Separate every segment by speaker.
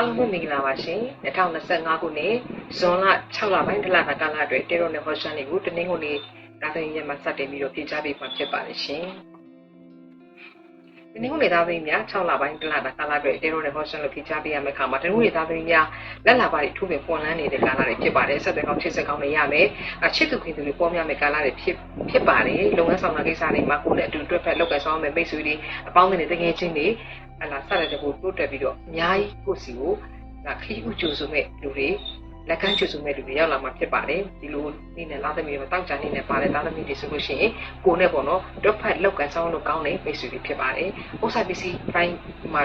Speaker 1: အားလုံးပဲမင်္ဂလာပါရှင်2025ခုနှစ်ဇွန်လ6လပိုင်းတလတာကာလအတွက်တေရိုနယ်ဟော့ရှန်လေးကိုတနင်္ဂနွေနေ့ဒါသိရက်မှာစတင်ပြီးတော့ဖြေချပေးမှာဖြစ်ပါတယ်ရှင်တနင်္ဂနွေသားသမီးများ6လပိုင်းတလတာကာလအတွက်တေရိုနယ်ဟော့ရှန်လို့ဖြေချပေးရမယ့်အခါမှာတနင်္ဂနွေသားသမီးများလက်လာပါတွေထိုးပင်ပွန်လန်းနေတဲ့ကာလတွေဖြစ်ပါတယ်ဆက်သွယ်ကောင်းချစ်ဆက်ကောင်းတွေရမယ်အချစ်သူခင်သူတွေပေါ်များမယ့်ကာလတွေဖြစ်ဖြစ်ပါတယ်လုပ်ငန်းဆောင်တာကိစ္စတွေမှာကိုယ်နဲ့အတူတွဲဖက်လုပ်ကဲဆောင်ရမယ့်မိတ်ဆွေတွေအပေါင်းအသင်းတွေတကယ်ချင်းတွေ အလားဆက်လက်ကိုတိုးတက်ပြီးတော့အများကြီးကိုစီကိုဒါခီးဥကျိုးစုမဲ့လူတွေလက်ကမ်းချွတ်စုမဲ့လူတွေရောက်လာမှာဖြစ်ပါတယ်ဒီလိုနေနဲ့လာသမီးတွေတောက်ချာနေနဲ့ပါတဲ့လာသမီးတွေဆိုလို့ရှိရင်ကိုနဲ့ပေါ့နော်တွက်ဖက်လောက်ကန်ဆောင်လို့ကောင်းတဲ့မိတ်ဆွေတွေဖြစ်ပါတယ်ဥစ္စာပစ္စည်းပိုင်းမှာ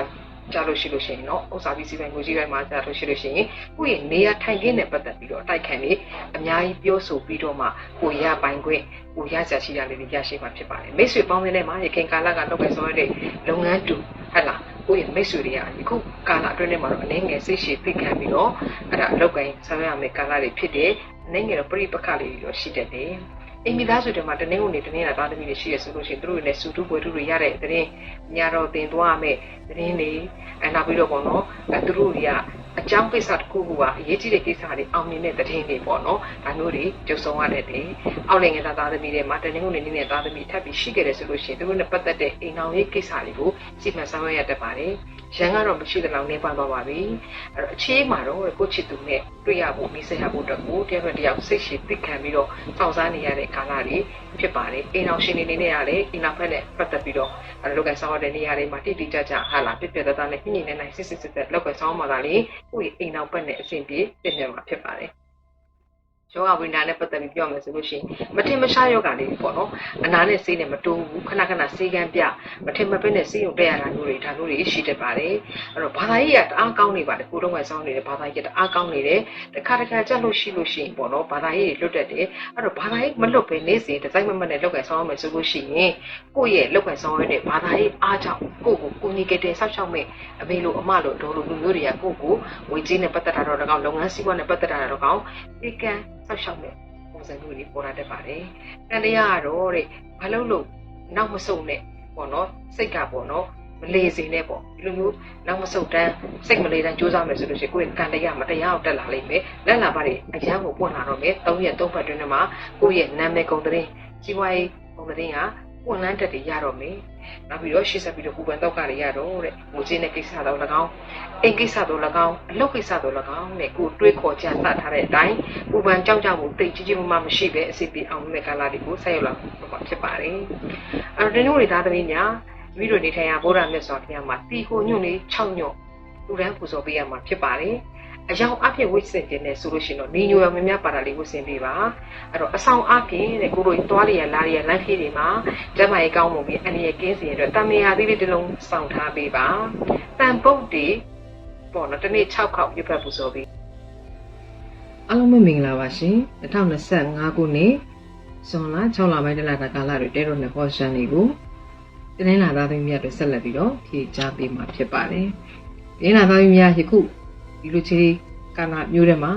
Speaker 1: ကြားလို့ရှိလို့ရှိရင်တော့ဥစ္စာပစ္စည်းပိုင်းငွေကြီးပိုင်းမှာကြားလို့ရှိလို့ရှိရင်ကိုယ့်ရဲ့နေရာထိုင်ခင်းနဲ့ပတ်သက်ပြီးတော့အတိုက်ခံတွေအများကြီးပြောဆိုပြီးတော့မှကိုရပိုင်ခွင့်ကိုရကြရှိရလေးတွေရရှိမှာဖြစ်ပါတယ်မိတ်ဆွေပေါင်းတဲ့ထဲမှာရခင်ကာလကလောက်ကန်ဆောင်ရတဲ့လုပ်ငန်းတူဟဲ့လား ကိုယ့်ရဲ့မိတ်ဆွေတွေကဒီခုကာလအတွင်းထဲမှာတော့အနေငယ်စိတ်ရှည်သိခံပြီးတော့အဲ့ဒါအလောက်ကိုင်းဆောင်ရမယ့်ကာလတွေဖြစ်တဲ့အနေငယ်တော့ပြိပခလေးတွေတော့ရှိတတ်တယ်အိမ်မိသားစုတွေမှာတနင်္ဂနွေနေ့တနင်္လာသားသမီးတွေရှိရဆိုလို့ရှိရင်သူတို့တွေလည်းစူတူပွဲတူတွေရတဲ့တရင်ညတော်တင်သွားမယ်တရင်တွေအဲနောက်ပြီးတော့ပေါ့နော်အဲသူတို့တွေက အကြောင်းကိစ္စတစ်ခုခုကအရေးကြီးတဲ့ကိစ္စတွေအောင်မြင်တဲ့တရင်တွေပေါ့နော်ဒါမျိုးတွေကြုံဆုံရတဲ့တယ်အောက်နိုင်ငံသားသားသမီးတွေမှာတနင်္ဂနွေနေ့နဲ့သားသမီးထပ်ပြီးရှိခဲ့တယ်ဆိုလို့ရှိရင်သူတို့နဲ့ပတ်သက်တဲ့အိမ်အောင်ရေးကိစ္စတွေကိုစီမံဆောင်ရွက်ရတတ်ပါတယ်ရန်ကတော့မရှိတဲ့လောက်နေပါသွားပါပြီအဲ့တော့အခြေမှာတော့ကိုချစ်သူနဲ့ တွေ့ရဖို့မိစေရဖို့အတွက်ကိုတယောက်တစ်ယောက်စိတ်ရှိသိခံပြီးတော့စောင့်စားနေရတဲ့ကာလတွေဖြစ်ပါတယ်အိမ်အောင်ရှင်နေနေနဲ့ရတယ်အိမ်နောက်ဖက်နဲ့ပတ်သက်ပြီးတော့အဲ့လောက်ကဆောင်ရတဲ့နေရာတွေမှာတိတိကျကျဟာလာပြပြတသားနဲ့ညှိညှိနှိုင်းနှိုင်းစစ်စစ်စစ်စစ်လောက်ကဆောင်မှာကလေကိုယ့်ရဲ့အိမ်နောက်ဘက်နဲ့အဆင်ပြေပြင်ပြမှာဖြစ်ပါတယ် ယောဂဝိညာဉ်နဲ့ပတ်သက်ပြီးပြောမယ်ဆိုလို့ရှိရင်မထင်မရှားယောဂလေးပေါ့နော်အနာနဲ့ဆေးနဲ့မတိုးဘူးခဏခဏဆေးကမ်းပြမထင်မပဲနဲ့ဆေးရုံတက်ရတာမျိုးတွေဒါမျိုးတွေရှိတတ်ပါတယ်အဲ့တော့ဘာသာရေးကတအားကောင်းနေပါတယ်ကိုတော့ကဆောင်းနေတဲ့ဘာသာရေးကတအားကောင်းနေတယ်တခါတခါကြက်လို့ရှိလို့ရှိရင်ပေါ့နော်ဘာသာရေးတွေလွတ်တတ်တယ်အဲ့တော့ဘာသာရေးမလွတ်ပဲနေစဉ်ဒီဇိုင်းမမနဲ့လောက်ကဆောင်းရမယ်ဆိုလို့ရှိရင်ကိုယ့်ရဲ့လောက်ကဆောင်းရတဲ့ဘာသာရေးအားကြောင့်ကိုယ့်ကိုကိုညီကတဲ့ဆောက်ရှောက်မဲ့အမေလိုအမလိုဒေါ်လိုလူမျိုးတွေကကိုယ့်ကိုဝေကြီးနဲ့ပတ်သက်တာတော့တကောင်လုပ်ငန်းစည်းဝါးနဲ့ပတ်သက်တာတော့တကောင်ဒီကံ ဆောက်ရှောက်မဲ့ပုံစံမျိုးတွေပေါ်လာတတ်ပါတယ်။တန်တရားကတော့တဲ့ဘာလို့လို့နောက်မဆုံးနဲ့ပေါ့နော်စိတ်ကပေါ့နော်မလေစင်နဲ့ပေါ့ဒီလိုမျိုးနောက်မဆုတ်တန်းစိတ်မလေးတန်းကြိုးစားမယ်ဆိုလို့ရှိရင်ကိုယ့်ရဲ့ကံတရားမတရားအောင်တက်လာလိမ့်မယ်လက်လာပါတွေအရန်ကိုပွင့်လာတော့မယ်၃ရက်၃ပတ်တွင်းမှာကိုယ့်ရဲ့နာမည်ကုန်တဲ့ကြီးပွားရေးကုန်တဲ့ကပွင့်လန်းတက်တွေရတော့မယ် နောက်ပြီးတော့ရှေ့ဆက်ပြီးတော့ပူပန်တော့ကတွေရတော့တဲ့ငိုချင်းတဲ့ကိစ္စတော့၎င်းအိမ်ကိစ္စတော့၎င်းအလုပ်ကိစ္စတော့၎င်းနဲ့ကိုတွေးခေါ်ကြစထားတဲ့အတိုင်းပူပန်ကြောက်ကြမှုတိတ်ကြီးကြီးမားမားမရှိပဲအစီအပြေအောင်မဲ့ကာလတွေကိုဆက်ရောက်လာမှာဖြစ်ပါတယ်အဲ့တော့ဒီလိုတွေသားသမီးများမိတို့နေထိုင်ရဗုဒ္ဓမြတ်စွာဘုရားမှာတီဟိုညွန့်လေး6ညွန့်လူတန်းပူဇော်ပေးရမှာဖြစ်ပါတယ် အယောင်အဖြစ်ဝိစင်တင်နေဆိုလို့ရှိရင်တော့နေညိုရမများပါတာလေးဝိစင်ပေးပါအဲ့တော့အဆောင်အဖြစ်တဲ့ကိုတို့သွားရရလာရလမ်းခေးတွေမှာကျမကြီးကောင်းမှုပြီးအနေရကင်းစီရတဲ့တမယာသေးလေးတစ်လုံးစောင့်ထားပေးပါတန်ပုတ်တွေပေါ့နော်တနေ့6ခေါက်ပြတ်ဖက်ပူဇော်ပေးအားလုံးပဲမင်္ဂလာပါရှင်2025ခုနှစ်ဇွန်လ6လပိုင်းတလတာကာလတွေတဲတော့နေဟောရှန်လေးကိုတင်းလာသားသမီးများတွေဆက်လက်ပြီးတော့ဖြေချပေးမှာဖြစ်ပါတယ်တင်းလာသားသမီးများယခု ဒီလိုချီကာလမျိုးထဲမှာ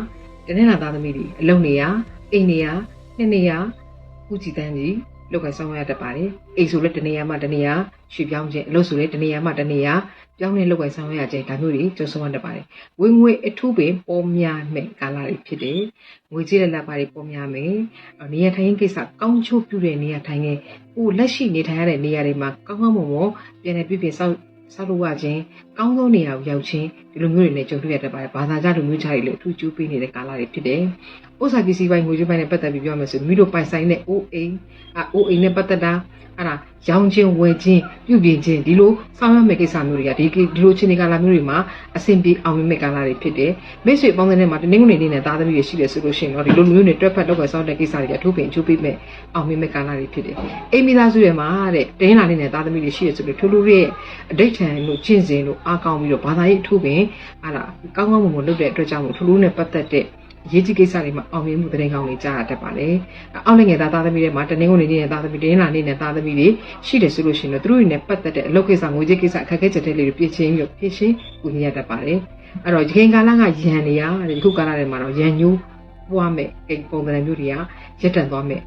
Speaker 1: တင်းလာသားသမီးတွေအလုံနေရအိမ်နေရနှစ်နေရခုကြည်တန်းကြီးလောက်ကဆောင်ရတတ်ပါတယ်အိမ်ဆိုလည်းတနေရာမှတနေရာရွှေ့ပြောင်းခြင်းအလုပ်ဆိုလည်းတနေရာမှတနေရာပြောင်းနေလောက်ကဆောင်ရခြင်းဒါမျိုးတွေကျုံဆောင်ရတတ်ပါတယ်ဝင်ငွေအထူးပင်ပေါ်များမဲ့ကာလတွေဖြစ်တယ်ငွေကြေးတဲ့လက်ပါတွေပေါ်များမယ်နေရာထိုင်ကိစ္စကောင်းချိုးပြုတဲ့နေရာထိုင်ခဲ့ကိုလက်ရှိနေထိုင်ရတဲ့နေရာတွေမှာကောင်းကောင်းမွန်မွန်ပြန်လည်ပြည့်ပြည့်ဆောက် ဆောက်လို့ရခြင်းကောင်းသောနေရာကိုရောက်ခြင်းဒီလိုမျိုးတွေနဲ့ကြုံတွေ့ရတတ်ပါတယ်ဘာသာကြလူမျိုးခြားတွေလည်းအထူးကျူးပေးနေတဲ့ကာလတွေဖြစ်တယ်။ ဥစ္စာပစ္စည်းပိုင်းငွေကြေးပိုင်းနဲ့ပတ်သက်ပြီးပြောမယ်ဆိုမိတို့ပိုင်ဆိုင်တဲ့အိုးအိမ်အအိုးအိမ်နဲ့ပတ်သက်တာအဲ့ဒါရောင်းခြင်းဝယ်ခြင်းပြုပြင်ခြင်းဒီလိုဆောင်ရွက်မယ့်ကိစ္စမျိုးတွေကဒီဒီလိုချင်းဒီကာလမျိုးတွေမှာအဆင်ပြေအောင်မြင်မယ့်ကာလတွေဖြစ်တယ်။မိတ်ဆွေပေါင်းတဲ့နေ့မှာတနင်္ဂနွေနေ့နဲ့သားသမီးတွေရှိတယ်ဆိုလို့ရှိရင်တော့ဒီလိုမျိုးတွေတွက်ဖက်တော့ပဲစောင့်တဲ့ကိစ္စတွေအထူးပင်အကျိုးပေးမဲ့အောင်မြင်မဲ့ကာလတွေဖြစ်တယ်။အိမ်မိသားစုရဲ့မှာတဲ့တင်းလာနေ့နဲ့သားသမီးတွေရှိတယ်ဆိုလို့ထူးထူးရဲ့အဋိဋ္ဌံလို့ကျင့်စဉ်လို့အားကောင်းပြီးတော့ဘာသာရေးအထူးပင်ဟာလားကောင်းကောင်းမွန်မွန်လုပ်တဲ့အတွက်ကြောင့်မို့ထူးထူးနဲ့ပတ်သက်တဲ့ ရေးကြီးကိစ္စတွေမှာအောင်မြင်မှုတဲ့ကောင်းတွေကြားရတတ်ပါတယ်။အောက်နိုင်ငံသားသားသမီးတွေမှာတနင်္ဂနွေနေ့နဲ့သားသမီးတင်းလာနေ့နဲ့သားသမီးတွေရှိတယ်ဆိုလို့ရှိရင်တော့သူတို့တွေနဲ့ပတ်သက်တဲ့အလုပ်ကိစ္စငွေကြေးကိစ္စအခက်အခဲချက်တွေလေးတွေပြင်ချင်းပြီးတော့ပြင်ရှင်းကူညီရတတ်ပါတယ်။အဲ့တော့ဒီခင်ကာလကရန်နေရဒီခုကာလတွေမှာတော့ရန်ညိုးပွားမဲ့အိမ်ပုံစံမျိုးတွေကရက်တန်သွားမဲ့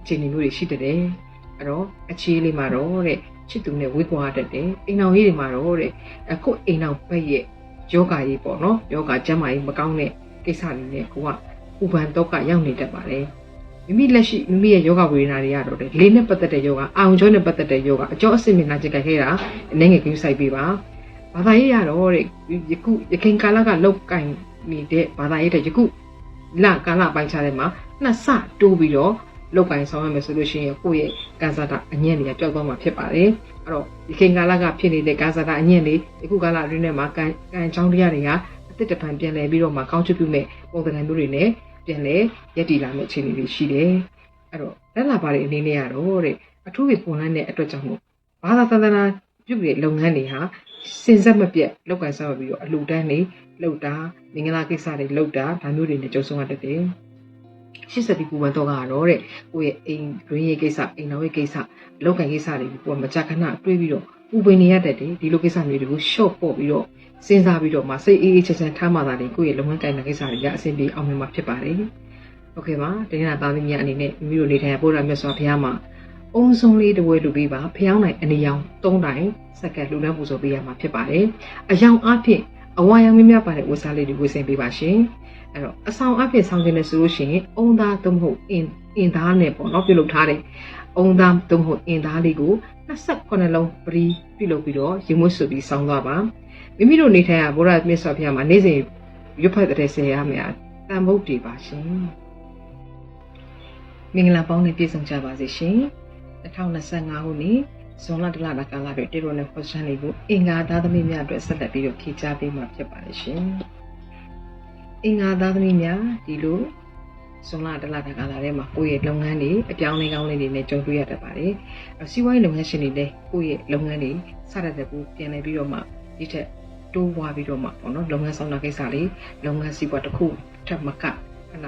Speaker 1: အခြေအနေမျိုးတွေရှိတတ်တယ်။အဲ့တော့အခြေလေးမှာတော့တဲ့ချစ်သူနဲ့ဝေးကွာတတ်တယ်။အိမ်အောင်ရေးတွေမှာတော့တဲ့အခုအိမ်အောင်ဘက်ရဲ့ယောဂကြီးပေါ့နော်ယောဂကျမ်းမာရေးမကောင်းတဲ့ ကိစ္စတွေနဲ့ကိုကဥပန်တော့ကရောက်နေတတ်ပါတယ်မိမိလက်ရှိမိမိရဲ့ယောဂဝေဒနာတွေကတော့လေလေးနဲ့ပတ်သက်တဲ့ယောဂအာရုံကြောနဲ့ပတ်သက်တဲ့ယောဂအကျော်အစစ်မြင်လာချက်ကြခဲ့တာအနေငယ်ကြီးစိုက်ပေးပါဘာသာရေးရတော့တဲ့ယခုယခင်ကာလကလောက်ကင်နေတဲ့ဘာသာရေးတဲ့ယခုလကာလပိုင်းခြားတဲ့မှာနှစ်ဆတိုးပြီးတော့လောက်ကင်ဆောင်ရမယ်ဆိုလို့ရှိရင်ကိုယ့်ရဲ့ကန်ဆာတာအညံ့တွေကပျောက်သွားမှာဖြစ်ပါတယ်အဲ့တော့ယခင်ကာလကဖြစ်နေတဲ့ကန်ဆာတာအညံ့တွေယခုကာလအတွင်းထဲမှာကန်ကန်ချောင်းတရားတွေကအ စ်စ်တပံပြန်လဲပြီးတော့မှကောင်းချပြုမဲ့ပုံစံမျိုးတွေနဲ့ပြန်လဲရက်တည်လာမယ့်အခြေအနေတွေရှိတယ်အဲ့တော့လက်လာပါတွေအနေနဲ့ကတော့တဲ့အထူးပဲပုံလန်းတဲ့အတွက်ကြောင့်မို့ဘာသာသန္တနာပြုတဲ့လုပ်ငန်းတွေဟာစင်ဆက်မပြတ်လောက်ကန်ဆောက်ပြီးတော့အလှူဒန်းတွေလှုပ်တာမင်္ဂလာကိစ္စတွေလှုပ်တာဒါမျိုးတွေနဲ့ကြုံဆုံရတတ်တယ်ရှစ်ဆက်ပြီးပူပန်တော့ကတော့တဲ့ကိုယ့်ရဲ့အိမ်တွင်းရေးကိစ္စအိမ်တော်ရေးကိစ္စအလုပ်ကိုင်ကိစ္စတွေကိုမကြခဏတွေးပြီးတော့ပူပင်နေရတတ်တယ်ဒီလိုကိစ္စမျိုးတွေကို short ပို့ပြီးတော့ စဉ်းစားပြီးတော့မှစိတ်အေးအေးချမ်းချမ်းထားမှသာလေကိုယ့်ရဲ့လုပ်ငန်းကိုင်တဲ့ကိစ္စတွေကအဆင်ပြေအောင်မြင်မှာဖြစ်ပါတယ်။ဟုတ်ကဲ့ပါ။ဒီနေ့ကပါမီးများအနေနဲ့မိမိတို့နေထိုင်ပို့ရမြတ်စွာဘုရားမှာအုံဆုံးလေးတဝဲလူပေးပါဖျောင်းနိုင်အနေရောင်၃တိုင်စက္ကန့်လူလန်းပူဇော်ပေးရမှာဖြစ်ပါတယ်။အယောင်အဖြစ်အဝါရောင်များများပါတဲ့ဝစားလေးတွေဝယ်ဆင်ပေးပါရှင်။အဲ့တော့အဆောင်အဖြစ်ဆောင်ခြင်းနဲ့ဆိုလို့ရှိရင်အုံသားသို့မဟုတ်အင်းအင်းသားနဲ့ပေါ့နော်ပြုလုပ်ထားတဲ့အုံသားသို့မဟုတ်အင်းသားလေးကို28လုံးပရီပြုလုပ်ပြီးတော့ရေမွှတ်စုပြီးဆောင်းသွားပါ။ မိမိတို့နေထိုင်ရဗုဒ္ဓမြတ်စွာဘုရားမှာနေ့စဉ်ရွတ်ဖတ်တဲ့ဆရာများတန်ဖို့တည်ပါရှင်မင်္ဂလာပေါင်းနဲ့ပြည့်စုံကြပါစေရှင်2025ခုနှစ်ဇွန်လတလတာကာလတွေတေရိုနဲ့ဖော်ရှန်လေးကိုအင်္ဂါသားသမီးများအတွက်ဆက်လက်ပြီးတော့ဖြည့်ချပေးမှာဖြစ်ပါတယ်ရှင်အင်္ဂါသားသမီးများဒီလိုဇွန်လတလတာကာလထဲမှာကိုယ့်ရဲ့လုပ်ငန်းတွေအပြောင်းအလဲကောင်းလေးတွေနဲ့ကြုံတွေ့ရတတ်ပါတယ်စီးပွားရေးလုပ်ငန်းရှင်တွေလည်းကိုယ့်ရဲ့လုပ်ငန်းတွေစရတဲ့ကူပြန်လည်ပြီးတော့မှဒီထက် တိုးဝါပြီးတော့မှပေါ့နော်လုပ်ငန်းဆောင်တာကိစ္စလေးလုပ်ငန်းစီးပွားတစ်ခုထပ်မကခဏ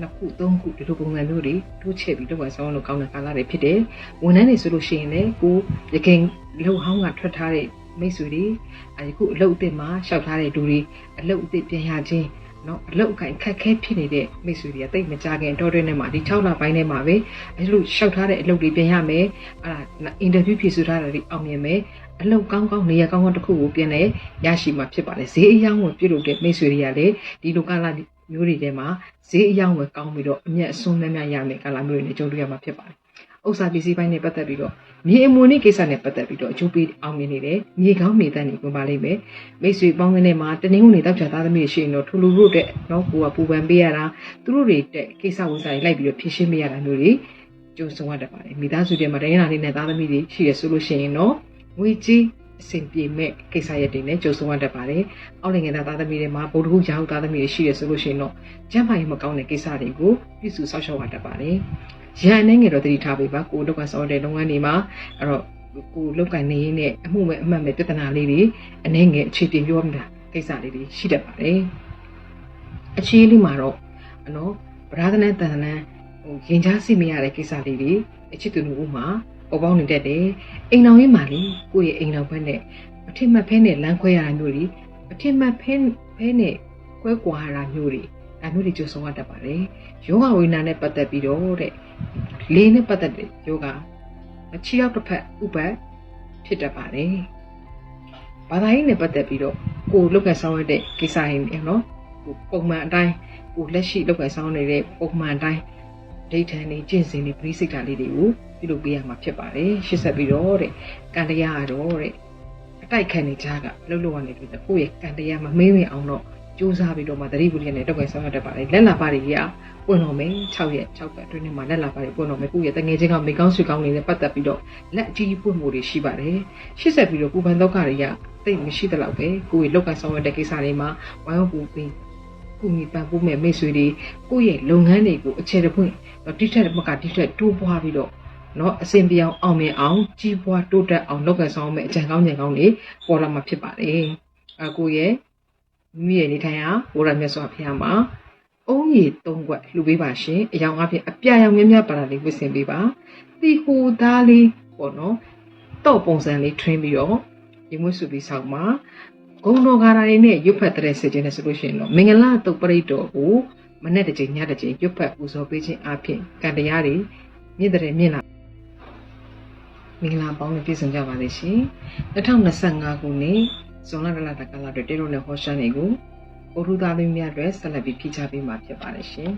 Speaker 1: နှစ်ခုသုံးခုဒီလိုပုံစံမျိုးတွေတိုးချဲ့ပြီးလုပ်ဝယ်ဆောင်လို့ကောင်းတဲ့ကာလတွေဖြစ်တယ်။ဝန်ထမ်းတွေဆိုလို့ရှိရင်လည်းကိုရခင်လုံဟောင်းကထွက်ထားတဲ့မိတ်ဆွေတွေအခု အလုပ်အသစ်မှာရှောက်ထားတဲ့လူတွေအလုပ်အသစ်ပြန်ရခြင်းနော်အလုပ်အကင်ခက်ခဲဖြစ်နေတဲ့မိတ်ဆွေတွေကတိတ်မကြခင်တော့တွင်းထဲမှာဒီ6လပိုင်းထဲမှာပဲအဲလိုရှောက်ထားတဲ့အလုပ်တွေပြန်ရမယ်အာအင်တာဗျူးဖြေဆိုထားတာတွေအောင်မြင်မယ် အလုပ်ကောင်းကောင်းနေရာကောင်းကောင်းတစ်ခုကိုပြန်လဲရရှိမှာဖြစ်ပါတယ်ဈေးအယောင်းကိုပြုလုပ်တဲ့မိတ်ဆွေတွေကလည်းဒီလိုကလာမျိုးတွေထဲမှာဈေးအယောင်းဝယ်ကောင်းပြီးတော့အမျက်အစွန်းများများရမယ်ကာလာမျိုးတွေနဲ့ကြုံတွေ့ရမှာဖြစ်ပါတယ်။ဥစ္စာပစ္စည်းပိုင်းနဲ့ပတ်သက်ပြီးတော့မြေအမွေနဲ့ကိစ္စနဲ့ပတ်သက်ပြီးတော့အကျိုးပေးအောင်မြင်နေတယ်။မြေကောင်းမြေတန်းတွေဝင်ပါလိမ့်မယ်။မိတ်ဆွေပေါင်းကနေမှာတနင်္ဂနွေတောက်ချသားသမီးရှိရင်တော့ထူလူတို့တဲ့နော်ကိုကပူပန်ပေးရတာသူတို့တွေတဲ့ကိစ္စဝိစာတွေလိုက်ပြီးတော့ဖြည့်ရှင်းပေးရတာမျိုးတွေကြုံဆုံရတတ်ပါတယ်။မိသားစုတွေမှာတိုင်းရနာလေးနဲ့သားသမီးတွေရှိရဆိုလို့ရှိရင်တော့ ငွေကြီးအဆင်ပြေမဲ့ကိစ္စရပ်တွေနဲ့ကြုံဆုံရတတ်ပါတယ်။အောက်နိုင်ငံသားသမီးတွေမှာဗုဒ္ဓဟူးရာဟုသားသမီးတွေရှိရဆိုလို့ရှိရင်တော့ကျန်းမာရေးမကောင်းတဲ့ကိစ္စတွေကိုပြည့်စုံဆောက်ရှောက်ရတတ်ပါတယ်။ရန်အနေငယ်တော့တတိထားပေးပါကိုလောက်ကဆောတဲ့လုပ်ငန်းတွေမှာအဲ့တော့ကိုလောက်ကနေရင်းနဲ့အမှုမဲ့အမှတ်မဲ့ပြဿနာလေးတွေအနေငယ်အခြေတင်ပြောမှာကိစ္စလေးတွေရှိတတ်ပါတယ်။အခြေလေးမှာတော့နော်ဗရာဒနန်တန်လန်ဟိုရင်ကြားစီမရတဲ့ကိစ္စလေးတွေအချစ်သူတို့မှာ ပေါ်ပေါက်နေတတ်တယ်အိမ်တော်ရေးမှာလေကိုယ့်ရဲ့အိမ်တော်ဘက်နဲ့အထင်မှတ်ဖဲနဲ့လမ်းခွဲရတာမျိုးတွေအထင်မှတ်ဖဲဖဲနဲ့ကွဲကွာရတာမျိုးတွေဒါမျိုးတွေကြိုးဆုံးရတတ်ပါတယ်ယောဂဝိညာဉ်နဲ့ပတ်သက်ပြီးတော့တဲ့လေးနဲ့ပတ်သက်တဲ့ယောဂအချီရောက်တစ်ဖက်ဥပတ်ဖြစ်တတ်ပါတယ်ဘာသာရေးနဲ့ပတ်သက်ပြီးတော့ကိုလုတ်ကဆောင်ရတဲ့ကိစ္စရင်းနေနော်ကိုပုံမှန်အတိုင်းကိုလက်ရှိလုတ်ကဆောင်နေတဲ့ပုံမှန်အတိုင်း ဒိဋ္ဌန်နေကျင့်စဉ်နေပရိစိတ်ဓာတ်လေးတွေကိုပြုလုပ်ပေးရမှာဖြစ်ပါတယ်ရှစ်ဆက်ပြီးတော့တဲ့ကံတရားကတော့တဲ့အတိုက်ခံနေကြကလှုပ်လို့ရနေပြီကိုယ့်ရဲ့ကံတရားမမေးဝင်အောင်တော့စူးစမ်းပြီးတော့မှသတိပဋ္ဌာန်နဲ့တော့ပဲဆောင်ရတတ်ပါတယ်လက်လာပါတွေကြီးပွင့်တော်မယ်6ရက်6ပတ်အတွင်းမှာလက်လာပါတွေပွင့်တော်မယ်ကိုယ့်ရဲ့တငယ်ချင်းကမိကောင်းဆွေကောင်းနေနဲ့ပတ်သက်ပြီးတော့လက်အကြီးပွင့်မှုတွေရှိပါတယ်ရှစ်ဆက်ပြီးတော့ပူပန်တော့ကတွေကတိတ်မရှိတဲ့လောက်ပဲကိုယ့်ရဲ့လောက်ကဆောင်ရတဲ့ကိစ္စတွေမှာဝိုင်းဝန်းပူပင် ကုမီပန်ပိုးမဲ့မိတ်ဆွေတွေကိုယ့်ရဲ့လုပ်ငန်းတွေကိုအခြေတပွင့်တိထက်မကတိထက်တိုးပွားပြီးတော့နော်အစဉ်ပြောင်းအောင်မြင်အောင်ကြီးပွားတိုးတက်အောင်လုပ်ကဆောင်မဲ့အကြံကောင်းဉာဏ်ကောင်းတွေပေါ်လာမှာဖြစ်ပါတယ်။အကိုရဲ့မိမိရဲ့နေထိုင်ရာဝရမြတ်စွာဘုရားမှာအုံးရည်၃ခွက်လှူပေးပါရှင်။အယောင်အဖြစ်အပြာရောင်မြမြပါလာလေးဝစ်ဆင်ပေးပါ။တီဟူသားလေးပေါ့နော်။တော့ပုံစံလေးထွင်းပြီးတော့ရေမွေးစုပြီးဆောင်မှာ ဂုံတော်ကာရာတွေနဲ့ရွတ်ဖက်တဲ့စစ်ချင်းနဲ့ဆိုလို့ရှိရင်တော့မင်္ဂလာတုတ်ပရိတ်တော်ကိုမနေ့တစ်ချိန်ညတစ်ချိန်ရွတ်ဖက်ပူဇော်ပေးခြင်းအပြင်ကံတရားတွေမြင့်တဲ့မြင့်လာမင်္ဂလာပေါင်းနဲ့ပြည့်စုံကြပါလိမ့်ရှင်2025ခုနှစ်ဇွန်လတလတကလာတွေတေရုံနဲ့ဟောရှမ်းတွေကိုပုရုသားသမီးများအတွက်ဆက်လက်ပြီးဖိချပေးမှာဖြစ်ပါတယ်ရှင်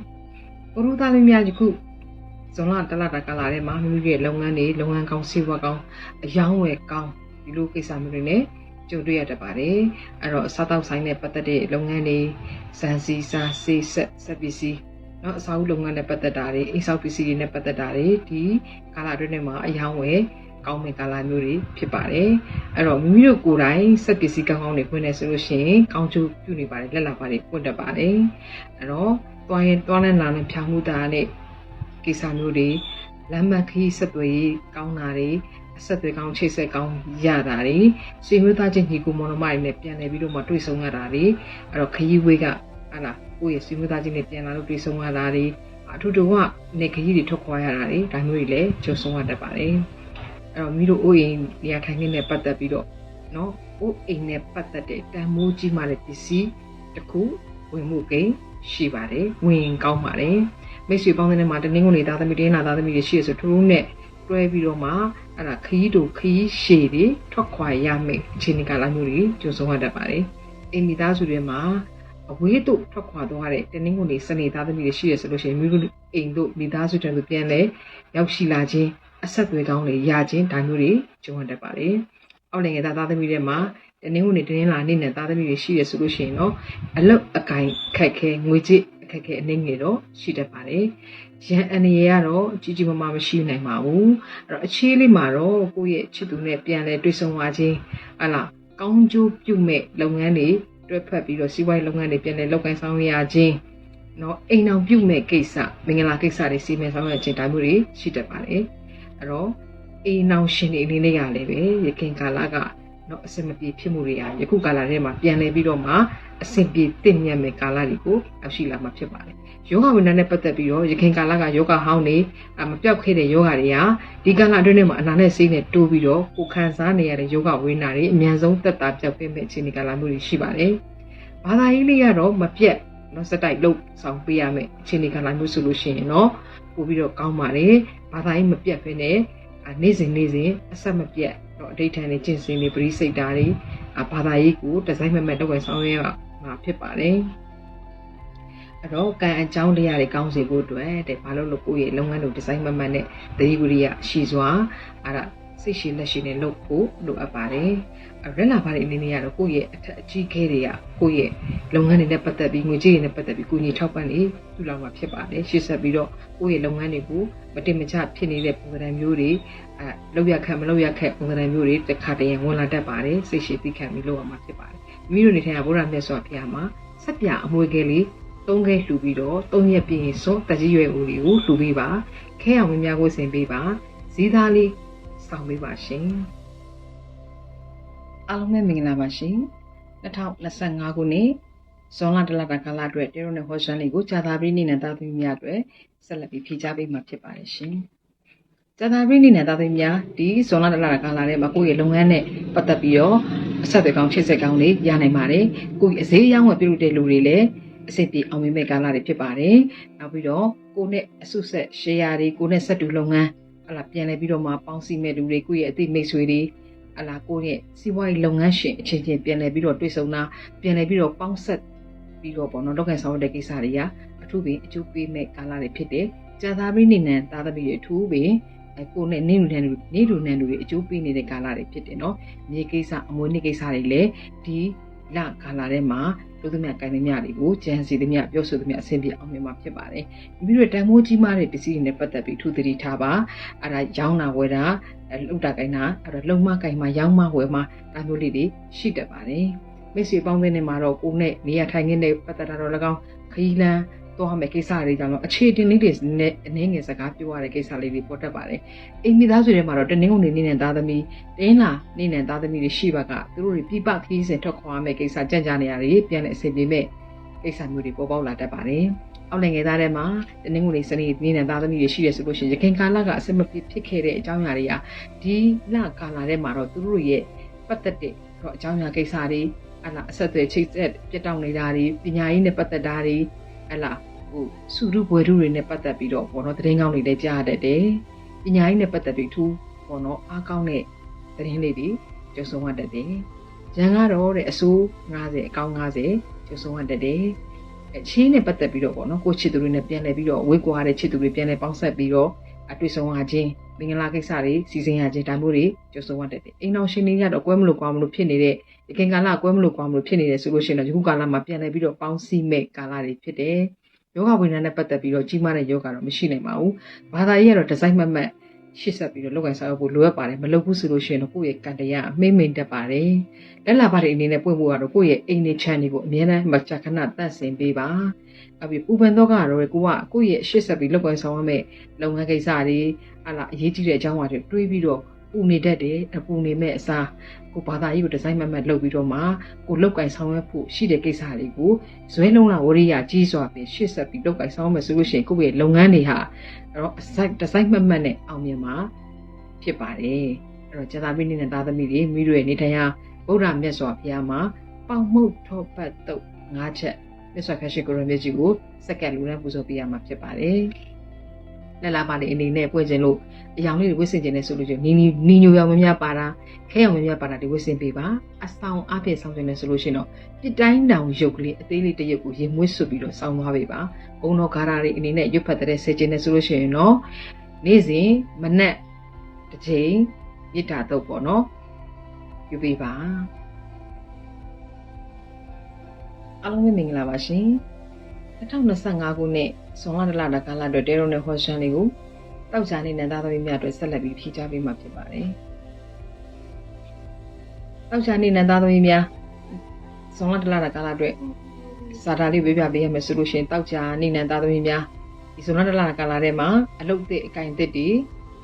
Speaker 1: ပုရုသားသမီးများယခုဇွန်လတလတကလာထဲမှာမိမိရဲ့လုပ်ငန်းတွေလုပ်ငန်းကောင်းစီးပွားကောင်းအယောင်းဝယ်ကောင်းဒီလိုကိစ္စမျိုးတွေနဲ့ ကြုံတွေ့ရတတ်ပါတယ်အဲ့တော့စားတောက်ဆိုင်နဲ့ပတ်သက်တဲ့လုပ်ငန်းတွေစံစီစာစေးဆက်ဆက်ပစ္စည်းနော်အစာအုပ်လုပ်ငန်းနဲ့ပတ်သက်တာတွေအိမ်ဆောက်ပစ္စည်းတွေနဲ့ပတ်သက်တာတွေဒီကာလအတွင်းထဲမှာအယောင်းဝယ်ကောင်းမဲ့ကာလမျိုးတွေဖြစ်ပါတယ်အဲ့တော့မိမိတို့ကိုယ်တိုင်စက်ပစ္စည်းကောင်းကောင်းတွေဖွင့်နေဆိုလို့ရှိရင်ကောင်းကျိုးပြုနေပါတယ်လက်လာပါတယ်ပွင့်တတ်ပါတယ်အဲ့တော့တွားရင်တွားနဲ့လာနဲ့ဖြောင်းမှုတာနဲ့ကိစ္စမျိုးတွေလမ်းမခီးဆက်သွယ်ရေးကောင်းတာတွေအ ဆက်အသွယ်ကောင်းချိတ်ဆက်ကောင်းရတာတွေဆွေမျိုးသားချင်းညီကိုမောင်နှမတွေနဲ့ပြန်လည်ပြီးတော့မှတွေ့ဆုံရတာတွေအဲ့တော့ခရီးဝေးကဟာလာကိုယ့်ရဲ့ဆွေမျိုးသားချင်းနဲ့ပြန်လာလို့တွေ့ဆုံရတာတွေအထူးတူကနေခရီးတွေထွက်ခွာရတာတွေဒါမျိုးတွေလည်းကြုံဆုံရတတ်ပါတယ်အဲ့တော့မိတို့အိုးအိမ်နေရာထိုင်ခင်းနဲ့ပတ်သက်ပြီးတော့နော်အိုးအိမ်နဲ့ပတ်သက်တဲ့တန်မိုးကြီးမှတဲ့ပစ္စည်းတစ်ခုဝင်မှုကိန်းရှိပါတယ်ဝင်ကောင်းပါတယ်မိတ်ဆွေပေါင်းတဲ့နေမှာတနင်္ဂနွေသားသမီးတင်းနာသားသမီးတွေရှိရဆိုထူးထူးနဲ့တွဲပြီးတော့မှအဲ့ဒါခရီးတို့ခရီးရှည်တွေထွက်ခွာရမယ်အချိန်ကာလမျိုးတွေကြုံဆုံးရတတ်ပါတယ်အိမ်မိသားစုတွေမှာအဝေးတို့ထွက်ခွာသွားတဲ့တနင်္ဂနွေစနေသားသမီးတွေရှိရဆိုလို့ရှိရင်မိတို့အိမ်တို့မိသားစုတွေပြန်လဲရောက်ရှိလာခြင်းအဆက်အသွယ်ကောင်းတွေရခြင်းဒါမျိုးတွေကြုံရတတ်ပါတယ်အောက်နိုင်ငံသားသားသမီးတွေမှာတနင်္ဂနွေတင်းလာနေ့နဲ့သားသမီးတွေရှိရဆိုလို့ရှိရင်တော့အလုတ်အကင်ခက်ခဲငွေကြေးအခက်အခဲအနေငယ်တော့ရှိတတ်ပါတယ်။ ရန်အနေရကတော့ကြီးကြီးမားမားမရှိနိုင်ပါဘူး။အဲ့တော့အခြေလေးမှာတော့ကိုယ့်ရဲ့ချစ်သူနဲ့ပြန်လဲတွေ့ဆုံသွားခြင်းဟလာကောင်းကျိုးပြုမဲ့လုပ်ငန်းတွေတွဲဖက်ပြီးတော့စီးပွားရေးလုပ်ငန်းတွေပြန်လဲလုပ်ကိုင်ဆောင်ရွက်ရခြင်းနော်အိမ်အောင်ပြုမဲ့ကိစ္စမင်္ဂလာကိစ္စတွေစီမံဆောင်ရွက်ခြင်းဒါမျိုးတွေရှိတတ်ပါတယ်။အဲ့တော့အိမ်အောင်ရှင်တွေအနေနဲ့ရလည်းပဲရခင်ကာလက နော်အစမပြေဖြစ်မှုတွေရာယခုကာလထဲမှာပြန်လဲပြီးတော့မှအဆင်ပြေတင့်မြတ်မဲ့ကာလတွေကိုရောက်ရှိလာမှာဖြစ်ပါတယ်။ယောဂဝိနည်းနဲ့ပတ်သက်ပြီးတော့ရခင်ကာလကယောဂဟောင်းနေမပြောက်ခဲ့တဲ့ယောဂတွေဟာဒီကာလအတွင်းထဲမှာအနာနဲ့စိတ်နဲ့တိုးပြီးတော့ကိုခံစားနေရတဲ့ယောဂဝိနည်းတွေအများဆုံးသက်သာပြောက်ပြမဲ့အခြေအနေကာလမျိုးတွေရှိပါတယ်။ဘာသာရေးလေးကတော့မပြတ်နော်စတိုက်လို့ဆောင်ပေးရမယ်အခြေအနေကာလမျိုးဆိုလို့ရှိရင်တော့ပို့ပြီးတော့ကောင်းပါတယ်။ဘာသာရေးမပြတ်ဖ ೇನೆ နေ့စဉ်နေ့စဉ်အဆက်မပြတ်တော့အဋိဌာန်နဲ့ကျင့်စဉ်တွေပရိစိတ်တာတွေဘာသာရေးကိုဒီဇိုင်းမမတ်တော့ဝယ်ဆောင်ရွက်ရမှာဖြစ်ပါတယ်အဲ့တော့ကံအကြောင်းတရားတွေကောင်းစေဖို့အတွက်တဲ့ဘာလို့လို့ကိုယ့်ရဲ့လုပ်ငန်းကိုဒီဇိုင်းမမတ်နဲ့သတိဝိရိယရှိစွာအဲ့ဒါစိတ်ရှိလက်ရှိနဲ့လုပ်ဖို့လိုအပ်ပါတယ် ရက်လာပါတဲ့အနေနဲ့ကတော့ကိုယ့်ရဲ့အထက်အကြီးခဲတွေကကိုယ့်ရဲ့လုပ်ငန်းတွေနဲ့ပတ်သက်ပြီးငွေကြေးတွေနဲ့ပတ်သက်ပြီးကိုကြီးထောက်ပံ့နေပြုလုပ်မှာဖြစ်ပါတယ်ရှေ့ဆက်ပြီးတော့ကိုယ့်ရဲ့လုပ်ငန်းတွေကိုမတင်မချဖြစ်နေတဲ့ပုံစံမျိုးတွေအဲလောက်ရခက်မလောက်ရခက်ပုံစံမျိုးတွေတစ်ခါတည်းဝင်လာတတ်ပါတယ်စိတ်ရှိသိခံပြီးလုပ်ရမှာဖြစ်ပါတယ်မိမိတို့နေထိုင်ရာဗုဒ္ဓမြတ်စွာဘုရားမှာဆက်ပြအမွေကလေးသုံးခဲလှူပြီးတော့သုံးရက်ပြည့်ရင်စွန့်တကြီးရွယ်ဦးတွေကိုလှူပေးပါခဲအောင်မများကိုဆင်ပေးပါဇီးသားလေးဆောင်ပေးပါရှင် အားလုံးပဲမင်္ဂလာပါရှင်2025ခုနှစ်ဇွန်လတလတာကာလအတွက်တေရိုနဲ့ဟောရှန်လေးကိုဂျာသာပရိနေနဲ့တာသမီးများအတွက်ဆက်လက်ပြီးဖြေကြားပေးမှာဖြစ်ပါတယ်ရှင်ဂျာသာပရိနေနဲ့တာသမီးများဒီဇွန်လတလတာကာလထဲမှာကိုယ့်ရဲ့လုပ်ငန်းနဲ့ပတ်သက်ပြီးတော့အဆက်အသွယ်ကောင်းချစ်ဆက်ကောင်းလေးရနိုင်ပါတယ်ကိုယ့်ရဲ့အစည်းအရောင်းဝယ်ပြုလုပ်တဲ့လူတွေလည်းအစစ်ပြေအောင်မြင်မဲ့ကာလတွေဖြစ်ပါတယ်နောက်ပြီးတော့ကိုယ်နဲ့အဆုဆက် share တွေကိုယ်နဲ့ဆက်တူလုပ်ငန်းဟလာပြန်လဲပြီးတော့မှပေါင်းစည်းမဲ့လူတွေကိုယ့်ရဲ့အသိမိတ်ဆွေတွေ အလားကိုယ့်ရဲ့စီးပွားရေးလုပ်ငန်းရှင်အချင်းချင်းပြန်လဲပြီးတော့တွေ့ဆုံတာပြန်လဲပြီးတော့ပေါင်းဆက်ပြီးတော့ပေါ့နော်လောက်ကန်ဆောင်တဲ့ကိစ္စတွေကအထူးပင်အကျိုးပေးမဲ့ကာလတွေဖြစ်တယ်။ကြာသာပြီးနေနံသားသမီးတွေအထူးပင်အဲကိုနဲ့နေလူနန်လူနေလူနန်လူတွေအကျိုးပေးနေတဲ့ကာလတွေဖြစ်တယ်နော်။မြေကိစ္စအမွေးနေ့ကိစ္စတွေလည်းဒီ လကာလထဲမှာလူသမျှကိုင်းသမျှတွေကိုကြံစီသမျှပြောဆိုသမျှအဆင်ပြေအောင်မြင်မှာဖြစ်ပါတယ်။ပြီးတော့တန်မိုးကြီးမားတဲ့ပစ္စည်းတွေနဲ့ပတ်သက်ပြီးထူးသတိထားပါ။အဲ့ဒါရောင်းတာဝယ်တာလှုပ်တာကိုင်းတာအဲ့ဒါလုံမကိုင်းမှာရောင်းမဝယ်မှာဒါမျိုးလေးတွေရှိတတ်ပါတယ်။မိတ်ဆွေပေါင်းတဲ့နေမှာတော့ကိုနဲ့နေရာထိုင်ခင်းနဲ့ပတ်သက်တာတော့၎င်းခရီးလမ်း သွားမယ်ကိစ္စတွေကြောင့်တော့အခြေတင်လေးတွေနဲ့အနေငယ်စကားပြောရတဲ့ကိစ္စလေးတွေပေါ်တတ်ပါတယ်။အိမ်မိသားစုတွေမှာတော့တနင်္ဂနွေနေ့နဲ့သားသမီးတင်းလာနေ့နဲ့သားသမီးတွေရှိပါကသူတို့တွေပြပခီးစဉ်ထွက်ခွာမယ်ကိစ္စကြံ့ကြာနေရတယ်ပြန်လည်းအဆင်ပြေမဲ့ကိစ္စမျိုးတွေပေါ်ပေါက်လာတတ်ပါတယ်။အောက်နိုင်ငံသားတွေမှာတနင်္ဂနွေစနေနေ့နဲ့သားသမီးတွေရှိရဆိုလို့ရှိရင်ရခိုင်ကာလကအစမပြဖြစ်ခဲ့တဲ့အကြောင်းအရာတွေကဒီလကာလထဲမှာတော့သူတို့ရဲ့ပတ်သက်တဲ့အကြောင်းအရာကိစ္စတွေအလားအဆက်အသွယ်ချိတ်ဆက်ပြတ်တောက်နေတာတွေပညာရေးနဲ့ပတ်သက်တာတွေအလား ဟိုစုရုဘွယ်ရုတွေနဲ့ပတ်သက်ပြီးတော့ဘောနော်သတင်းကောင်းတွေလည်းကြားရတတ်တယ်။ပညာရေးနဲ့ပတ်သက်ပြီးထူးဘောနော်အားကောင်းတဲ့သတင်းလေးတွေကြုံဆုံရတတ်တယ်။ရန်ကတော့တဲ့အစိုး90အကောင်း90ကျုပ်ဆုံးရတတ်တယ်အချင်းနဲ့ပတ်သက်ပြီးတော့ပေါ့နော်ကိုချစ်သူတွေနဲ့ပြန်လည်ပြီးတော့ဝေးကွာတဲ့ချစ်သူတွေပြန်လည်ပေါင်းဆက်ပြီးတော့အတွေ့ဆုံရခြင်းမင်္ဂလာကိစ္စတွေစီစဉ်ရခြင်းဒါမျိုးတွေကျုပ်ဆုံးရတတ်တယ်အိမ်အောင်ရှင်တွေကတော့ကွဲမလို့ကွာမလို့ဖြစ်နေတဲ့ဒီကင်ကာလကွဲမလို့ကွာမလို့ဖြစ်နေတယ်ဆိုလို့ရှိရင်တော့ယခုကာလမှာပြန်လည်ပြီးတော့ပေါင်းစည်းမဲ့ကာလတွေဖြစ်တယ် ယောဂဝိညာဉ်နဲ့ပတ်သက်ပြီးတော့ကြီးမားတဲ့ယောဂတော့မရှိနိုင်ပါဘူးဘာသာရေးကတော့ဒီဇိုင်းမတ်မတ်ရှစ်ဆက်ပြီးတော့လောက်ကင်ဆောင်ရဖို့လိုအပ်ပါတယ်မလုပ်ဘူးဆိုလို့ရှိရင်တော့ကိုယ့်ရဲ့ကံတရားအမိမ့်မိန်တတ်ပါတယ်လက်လာပါတဲ့အနေနဲ့ပွင့်ဖို့ကတော့ကိုယ့်ရဲ့အိမ်နေချမ်းနေဖို့အများနဲ့မချခဏတန့်စင်ပေးပါအပြီးပူပန်တော့ကတော့ကိုကကိုယ့်ရဲ့ရှစ်ဆက်ပြီးလောက်ကင်ဆောင်ရမယ့်လုပ်ငန်းကိစ္စတွေအလားအရေးကြီးတဲ့အကြောင်းအရာတွေတွေးပြီးတော့ ပူနေတတ်တယ်အပူနေမဲ့အစားကိုဘာသာရေးကိုဒီဇိုင်းမတ်မတ်လုပ်ပြီးတော့မှကိုလောက်ကင်ဆောင်ရဖို့ရှိတဲ့ကိစ္စတွေကိုဇွဲလုံးလာဝရိယကြီးစွာပြီးရှစ်ဆက်ပြီးလောက်ကင်ဆောင်မယ်ဆိုလို့ရှိရင်ကိုယ့်ရဲ့လုပ်ငန်းတွေဟာအဲ့တော့အစိုက်ဒီဇိုင်းမတ်မတ်နဲ့အောင်မြင်မှာဖြစ်ပါတယ်အဲ့တော့ဇာတာပိနေတဲ့သားသမီးတွေမိတို့ရဲ့နေထိုင်ရာဗုဒ္ဓမြတ်စွာဘုရားမှာပေါင်မှုတ်ထောပတ်တုတ်၅ချက်မြတ်စွာဘုရားရှိခိုးရမြတ်ကြီးကိုစက္ကန့်လူနဲ့ပူဇော်ပေးရမှာဖြစ်ပါတယ် လက်လာပါလေအနေနဲ့ပွင့်ခြင်းလို့အယောင်လေးတွေဝစ်စင်ခြင်းနဲ့ဆိုလို့ကျနီနီနီညိုရောင်မများပါတာခဲရောင်မများပါတာဒီဝစ်စင်ပေးပါအဆောင်အပြည့်ဆောင်ခြင်းနဲ့ဆိုလို့ရှိရင်တော့ပြတိုင်းတောင်ရုပ်ကလေးအသေးလေးတစ်ရုပ်ကိုရေမွေးဆွပြီးတော့ဆောင်းသွားပေးပါဘုံတော်ဂါရာတွေအနေနဲ့ရွတ်ဖတ်တဲ့ဆယ်ခြင်းနဲ့ဆိုလို့ရှိရင်တော့နေ့စဉ်မနက်တစ်ချိန်မြစ်တာတော့ပေါ့နော်ယူပေးပါအားလုံးပဲမင်္ဂလာပါရှင်2025ခုနှစ် ဇွန်လတလတာကာလအတွက်တဲရုံနဲ့ဟောရှန်လေးကိုတောက်ချာနေနန္ဒသမီးများအတွက်ဆက်လက်ပြီးဖြေကြားပေးမှာဖြစ်ပါတယ်တောက်ချာနေနန္ဒသမီးများဇွန်လတလတာကာလအတွက်စာတာလေးပြပြပေးရမယ်ဆိုလို့ရှိရင်တောက်ချာနေနန္ဒသမီးများဒီဇွန်လတလကာလထဲမှာအလုတ်သစ်အကင်သစ်တွေ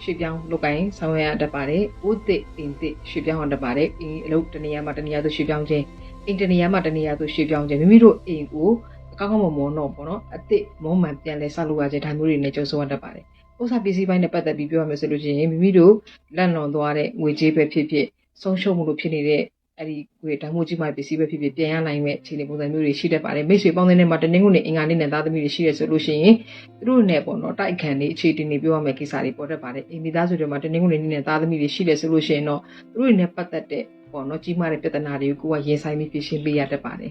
Speaker 1: ရွှေပြောင်းလုတ်ကင်ဆောင်ရွက်ရတတ်ပါတယ်။ဦးသစ်အိမ်သစ်ရွှေပြောင်းရတတ်ပါတယ်။အင်းအလုတ်တနေရာမှာတနေရာသို့ရွှေပြောင်းခြင်းအိမ်တနေရာမှာတနေရာသို့ရွှေပြောင်းခြင်းမိမိတို့အိမ်ကိုအ ကောင်းကောင်းမွန်မွန်တော့ပေါ့နော်အသစ်မုံမှန်ပြန်လဲဆောက်လုပ်ရခြင်းဒါမျိုးတွေနဲ့ကြိုးစားရတတ်ပါတယ်။ဥစ္စာပစ္စည်းပိုင်းနဲ့ပတ်သက်ပြီးပြောရမယ်ဆိုလို့ရှိရင်မိမိတို့လက်လွန်သွားတဲ့ငွေကြေးပဲဖြစ်ဖြစ်ဆုံးရှုံးမှုလို့ဖြစ်နေတဲ့အဲ့ဒီကိုဓာတ်မိုးကြီးမှပစ္စည်းပဲဖြစ်ဖြစ်ပြန်ရနိုင်မဲ့အခြေအနေပုံစံမျိုးတွေရှိတတ်ပါတယ်မိတ်ဆွေပေါင်းတဲ့နဲ့မှာတနင်္ဂနွေအင်္ဂါနေ့နဲ့သားသမီးတွေရှိရဆိုလို့ရှိရင်သူတို့နဲ့ပေါ့နော်တိုက်ခံနေအခြေတင်နေပြောရမယ့်ကိစ္စတွေပေါ်တတ်ပါတယ်အိမ်မိသားစုတွေမှာတနင်္ဂနွေနေ့နဲ့သားသမီးတွေရှိတယ်ဆိုလို့ရှိရင်တော့သူတို့တွေနဲ့ပတ်သက်တဲ့ပေါ့နော်ကြီးမားတဲ့ပြဿနာတွေကိုကိုကရင်ဆိုင်ပြီးဖြေရှင်းပေးရတတ်ပါတယ်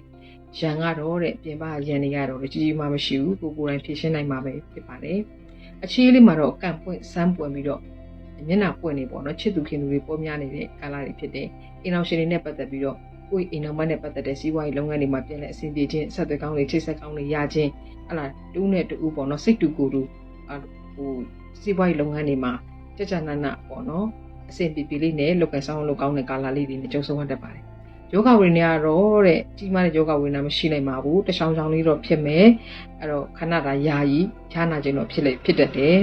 Speaker 1: ရန်ကတော့တဲ့ပြင်ပရန်တွေကတော့ကြီးကြီးမားမရှိဘူးကိုကိုယ်တိုင်ဖြေရှင်းနိုင်မှာပဲဖြစ်ပါတယ်အခြေလေးမှာတော့ကန့်ပွင့်စမ်းပွင့်ပြီးတော့မျက်နှာပွင့်နေပေါ့နော်ချစ်သူခင်သူတွေပေါ်များနေတဲ့ကာလတွေဖြစ်တယ်အိမ်အောင်ရှင်တွေနဲ့ပတ်သက်ပြီးတော့ကိုယ်အိမ်အောင်မနဲ့ပတ်သက်တဲ့စီးပွားရေးလုပ်ငန်းတွေမှာပြန်လဲအဆင်ပြေခြင်းဆက်သွယ်ကောင်းတွေချိတ်ဆက်ကောင်းတွေရခြင်းဟလာတူးနဲ့တူးပေါ့နော်စိတ်တူကိုယ်တူဟိုစီးပွားရေးလုပ်ငန်းတွေမှာကြကြနနပေါ့နော်အဆင်ပြေပြေလေးနဲ့လုပ်ကင်ဆောင်လုပ်ကောင်းတဲ့ကာလလေးတွေနဲ့ကြုံဆုံရတတ်ပါတယ် ယောဂဝိညာဉ်ကတော့တဲ့ကြီးမားတဲ့ယောဂဝိညာဉ်မရှိနိုင်ပါဘူးတချောင်းချောင်းလေးတော့ဖြစ်မယ်အဲ့တော့ခဏတာယာယီဖြားနာခြင်းတော့ဖြစ်လေဖြစ်တတ်တယ်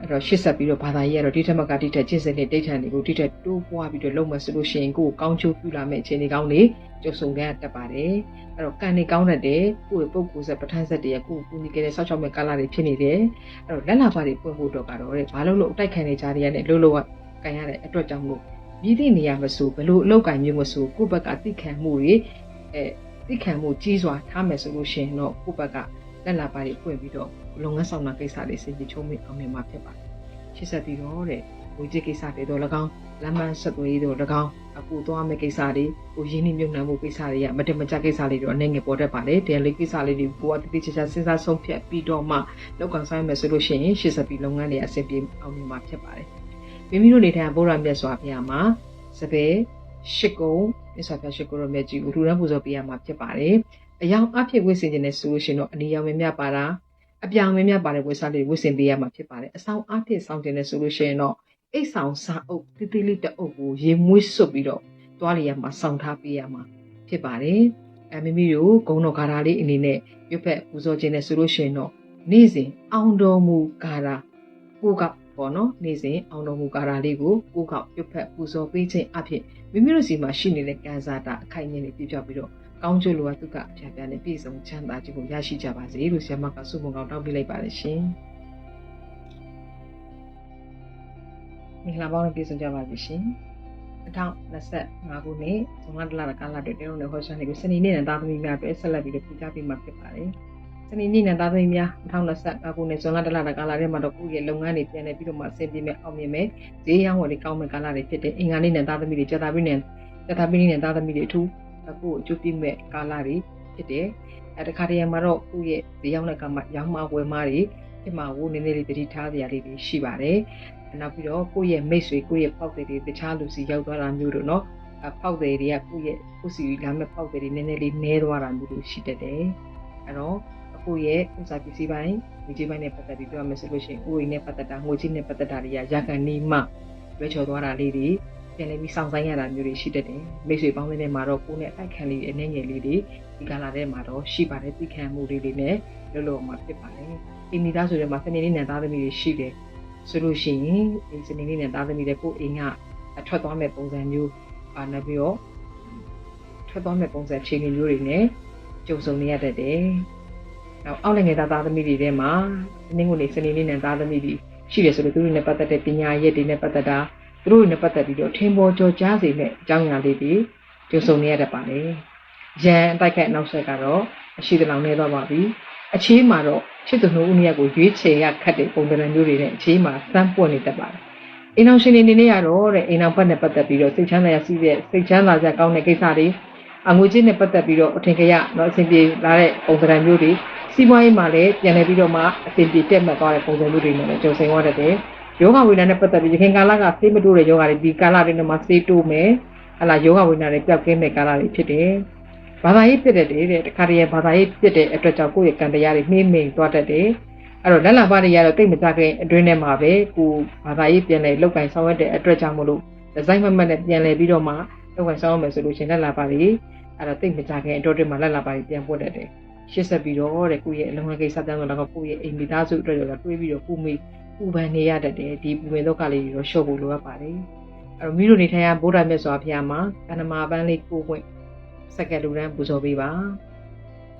Speaker 1: အဲ့တော့ရှစ်ဆက်ပြီးတော့ဘာသာရေးကတော့ဒီထက်မကဒီထက်ကျင့်စဉ်နဲ့တိဋ္ဌာန်တွေကိုဒီထက်တိုးပွားပြီးတော့လုပ်မှဆိုလို့ရှိရင်ကိုယ်ကောင်းချိုးပြုလာမယ့်အခြေအနေကောင်းတွေကြုံဆုံခဲ့တတ်ပါတယ်အဲ့တော့ကံနေကောင်းတတ်တယ်ကိုယ့်ရဲ့ပုံကိုယ်ဆက်ပဋ္ဌာန်းဆက်တွေကကိုယ်ကူညီခဲ့တဲ့ဆောက်ချောက်မဲ့ကာလတွေဖြစ်နေတယ်အဲ့တော့လက်လာပါတွေပွင့်ဖို့တော့ကတော့တဲ့ဘာလို့လို့အတိုက်ခံနေကြတဲ့ကနေလှုပ်လှုပ်ကကန်ရတဲ့အတွက်ကြောင့်မို့ မြည်သည့်နေရာမဆိုဘလို့အလောက်ကင်မျိုးမဆိုကိုယ့်ဘက်ကသိခံမှုတွေအဲသိခံမှုကြီးစွာထားမယ်ဆိုလို့ရှိရင်တော့ကိုယ့်ဘက်ကလက်လာပါတွေပွင့်ပြီးတော့လုပ်ငန်းဆောင်တာကိစ္စတွေစင်ကြချုံးမိအောင်မြင်မှာဖြစ်ပါတယ်ချစ်ဆက်ပြီးတော့တဲ့ဝေကြီးကိစ္စတွေတော့၎င်းလမ်းမဆက်သွေးတို့၎င်းအခုသွားမယ့်ကိစ္စတွေကိုရင်းနှီးမြှုပ်နှံမှုကိစ္စတွေကမတမကြကိစ္စလေးတွေအနေငယ်ပေါ်တတ်ပါတယ်တရားလေးကိစ္စလေးတွေကိုကတိတိကျကျစဉ်းစားဆုံးဖြတ်ပြီးတော့မှလောက်ကန်ဆိုင်မယ်ဆိုလို့ရှိရင်ရှေ့ဆက်ပြီးလုပ်ငန်းတွေအဆင်ပြေအောင်မြင်မှာဖြစ်ပါတယ် မိမိတို့နေထိုင်ဗုဒ္ဓမြတ်စွာဘုရားမှာစပယ်ရှစ်ကုံမြတ်စွာဘုရားရှစ်ကုံရမြတ်ကြီးကိုလူရန်ပူဇော်ပေးရမှာဖြစ်ပါတယ်အယောင်အဖြစ်ဝိစင်ခြင်းနဲ့ဆိုလို့ရှိရင်တော့အနီရောင်မြတ်မြတ်ပါတာအပြောင်မြတ်မြတ်ပါတဲ့ဝိစားလေးဝိစင်ပေးရမှာဖြစ်ပါတယ်အဆောင်အဖြစ်ဆောင်ခြင်းနဲ့ဆိုလို့ရှိရင်တော့အိတ်ဆောင်စာအုပ်တိတိလေးတအုပ်ကိုရေမွေးစွပ်ပြီးတော့တွားလျက်မှာစောင့်ထားပေးရမှာဖြစ်ပါတယ်အဲမိမိတို့ဂုံတော်ဂါရာလေးအနေနဲ့ရွတ်ဖက်ပူဇော်ခြင်းနဲ့ဆိုလို့ရှိရင်တော့နေ့စဉ်အောင်တော်မူဂါရာကိုက ပေါ့နော်နေ့စဉ်အောင်တော်မူဂါရာလေးကိုကိုကရွတ်ဖက်ပူဇော်ပေးခြင်းအဖြစ်မိမိတို့စီမှာရှိနေတဲ့ကံစားတာအခိုင်အမြဲနေပြပြပြီးတော့ကောင်းကျိုးလိုအပ်သူကအပြပြနဲ့ပြည့်စုံချမ်းသာခြင်းကိုရရှိကြပါစေလို့ဆရာမကဆုမွန်ကောင်းတောင်းပေးလိုက်ပါတယ်ရှင်မင်္ဂလာပါနဲ့ပြည့်စုံကြပါစေရှင်2025ခုနှစ်ဇွန်လတလကာလအတွက်တဲရုံနဲ့ဟောရှန်လေးကိုစနေနေ့နဲ့သားသမီးများအတွက်ဆက်လက်ပြီးတော့ပြသပေးမှာဖြစ်ပါတယ် စနေနေ့နဲ့သားသမီးများ2025ခုနှစ်ဇွန်လတလကာလထဲမှာတော့ကိုယ့်ရဲ့လုပ်ငန်းတွေပြန်လည်ပြီးတော့မှဆင်ပြေမဲ့အောင်မြင်မဲ့ဈေးရောင်းဝယ်တွေကောင်းမဲ့ကာလတွေဖြစ်တဲ့အင်္ဂါနေ့နဲ့သားသမီးတွေကြာတာပြီးနဲ့တသာပိနိနဲ့သားသမီးတွေအထူးကိုယ့်ကိုအကျိုးပြုမဲ့ကာလတွေဖြစ်တယ်အဲတခါတည်းမှာတော့ကိုယ့်ရဲ့ဒီရောက်တဲ့ကမှာရောင်းမဝယ်မတွေဖြစ်မှာဝိုးနေနေလေးတတိထားစရာလေးတွေရှိပါတယ်နောက်ပြီးတော့ကိုယ့်ရဲ့မိတ်ဆွေကိုယ့်ရဲ့ပေါက်တွေတွေတခြားလူစီရောက်သွားတာမျိုးတို့နော်အပေါက်တွေတွေကကိုယ့်ရဲ့ကိုယ့်စီလာမဲ့ပေါက်တွေတွေနည်းနည်းလေးနဲသွားတာမျိုးတို့ရှိတတ်တယ်အဲတော့ အခုရဲ့ဥစားပစ္စည်းပိုင်းငွေကြေးပိုင်းနဲ့ပတ်သက်ပြီးပြောရမယ်ဆိုလို့ရှိရင်ဥယျာဉ်နဲ့ပတ်သက်တာငွေကြေးနဲ့ပတ်သက်တာတွေကရကန်နေမှလွှဲချော်သွားတာလေးတွေပြန်လည်းပြီးစောင့်ဆိုင်ရတာမျိုးတွေရှိတတ်တယ်မိတ်ဆွေပေါင်းတဲ့မှာတော့ကိုယ်နဲ့အတိုက်ခံလေးအနေငယ်လေးတွေဒီကလာတဲ့မှာတော့ရှိပါတယ်သိခံမှုလေးတွေနဲ့လုံးလုံးမှာဖြစ်ပါတယ်အိမ်မိသားစုတွေမှာစနေနေ့နဲ့သားသမီးတွေရှိတယ်ဆိုလို့ရှိရင်ဒီစနေနေ့နဲ့သားသမီးတွေကိုအိမ်ကအထွက်သွားမဲ့ပုံစံမျိုးအာနေပြီးတော့ထွက်သွားမဲ့ပုံစံခြေနေမျိုးတွေနဲ့ကြုံဆုံနေရတတ်တယ် နောက်အောက်နိုင်ငံသားသားသမီးတွေထဲမှာဒီနေ့ကိုနေစနေနေ့နဲ့သားသမီးတွေရှိတယ်ဆိုလို့သူတို့နဲ့ပတ်သက်တဲ့ပညာရက်တွေနဲ့ပတ်သက်တာသူတို့နဲ့ပတ်သက်ပြီးတော့ထင်ပေါ်ကျော်ကြားစေမဲ့အကြောင်းအရာလေးတွေကြုံဆုံနေရတတ်ပါတယ်ရန်အတိုက်ခတ်နောက်ဆက်ကတော့အရှိတလောင်နေတော့ပါပြီအချေးမှာတော့ချစ်သူနှုတ်ဦးမြတ်ကိုရွေးချယ်ရခတ်တဲ့ပုံစံမျိုးတွေနဲ့အချေးမှာစမ်းပွက်နေတတ်ပါတယ်အိမ်အောင်ရှင်နေနေနေရတော့တဲ့အိမ်အောင်ဘက်နဲ့ပတ်သက်ပြီးတော့စိတ်ချမ်းသာရစီးတဲ့စိတ်ချမ်းသာကြကောင်းတဲ့ကိစ္စတွေအငွေချင်းနဲ့ပတ်သက်ပြီးတော့အထင်ကရတော့အဆင်ပြေလာတဲ့ပုံစံမျိုးတွေ စီးပွားရေးမှာလည်းပြန်လည်ပြီးတော့မှအဆင်ပြေတက်မှတ်သွားတဲ့ပုံစံမျိုးတွေနဲ့လည်းကြုံဆိုင်ရတတ်တယ်ယောဂဝိညာဉ်နဲ့ပတ်သက်ပြီးရခင်ကာလကဆေးမတိုးတဲ့ယောဂတွေဒီကာလတွေမှာဆေးတိုးမယ်ဟလာယောဂဝိညာဉ်တွေပျောက်ကင်းတဲ့ကာလတွေဖြစ်တယ်ဘာသာရေးဖြစ်တဲ့တဲ့တခါတည်းဘာသာရေးဖြစ်တဲ့အတွက်ကြောင့်ကိုယ့်ရဲ့ကံတရားတွေနှိမ့်မိန်သွားတတ်တယ်အဲ့တော့လက်လာပါတွေရတော့တိတ်မကြခင်အတွင်းထဲမှာပဲကိုဘာသာရေးပြန်လဲလောက်ကင်ဆောင်ရွက်တဲ့အတွက်ကြောင့်မလို့ဒီဇိုင်းမမတ်နဲ့ပြန်လဲပြီးတော့မှလောက်ကင်ဆောင်ရမယ်ဆိုလို့ရှင်လက်လာပါတွေအဲ့တော့တိတ်မကြခင်အတွင်းမှာလက်လာပါတွေပြန်ပွတ်တတ်တယ် ရှစ်ဆက်ပြီးတော့တဲ့ကိုယ့်ရဲ့အလုံးဝကိစ္စတန်းဆိုတော့ကိုယ့်ရဲ့အိမ်မိသားစုအတွက်တော့တွေးပြီးတော့ပူမိပူပန်နေရတတ်တယ်ဒီပူပင်ဒုက္ခလေးတွေတော့ရှော့ဖို့လိုအပ်ပါတယ်အဲ့တော့မိတို့နေထိုင်ရဗုဒ္ဓမြတ်စွာဘုရားမှာကန္နမာပန်းလေးကိုခွင့်စက္ကလူရန်ပူဇော်ပေးပါ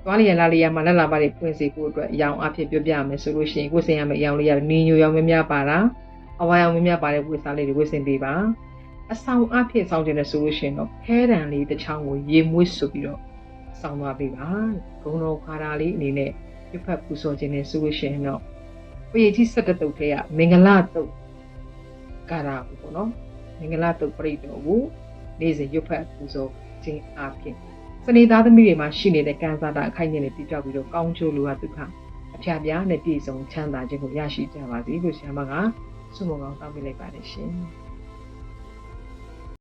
Speaker 1: သွားလျက်လာလျက်မှာလက်လာပါတွေပွင့်စေဖို့အတွက်အယောင်အဖြစ်ပြောပြရမယ်ဆိုလို့ရှိရင်ကိုယ်စင်ရမယ့်အယောင်လေးရနင်းညိုရောင်များများပါတာအဝါရောင်များများပါတဲ့ဝိစားလေးတွေဝိစင်ပေးပါအဆောင်အဖြစ်ဆောင်ကျင်တဲ့ဆိုလို့ရှိရင်တော့ခဲတံလေးတစ်ချောင်းကိုရေမွေးဆိုပြီးတော့ ဆောင်သွားပေးပါဂုံတော်ခါတာလေးအနေနဲ့ပြဖက်ပူဇော်ခြင်းနဲ့ဆိုလို့ရှိရင်တော့ပရိသီ၁၁တုတ်ထဲကမင်္ဂလာတုတ်ကာရာကိုပေါ့နော်မင်္ဂလာတုတ်ပြိတ္တော်ကိုနေ့စဉ်ရွတ်ဖက်ပူဇော်ခြင်းအဖြစ်စနေသားသမီးတွေမှာရှိနေတဲ့ကံစားတာအခိုင်အမြဲနဲ့ပြပြောက်ပြီးတော့ကောင်းချိုးလိုဟာဒုက္ခအဖျားပြားနဲ့ပြည့်စုံချမ်းသာခြင်းကိုရရှိကြပါစေလို့ဆရာမကဆုမွန်ကောင်းတောင်းပေးလိုက်ပါတယ်ရှင်။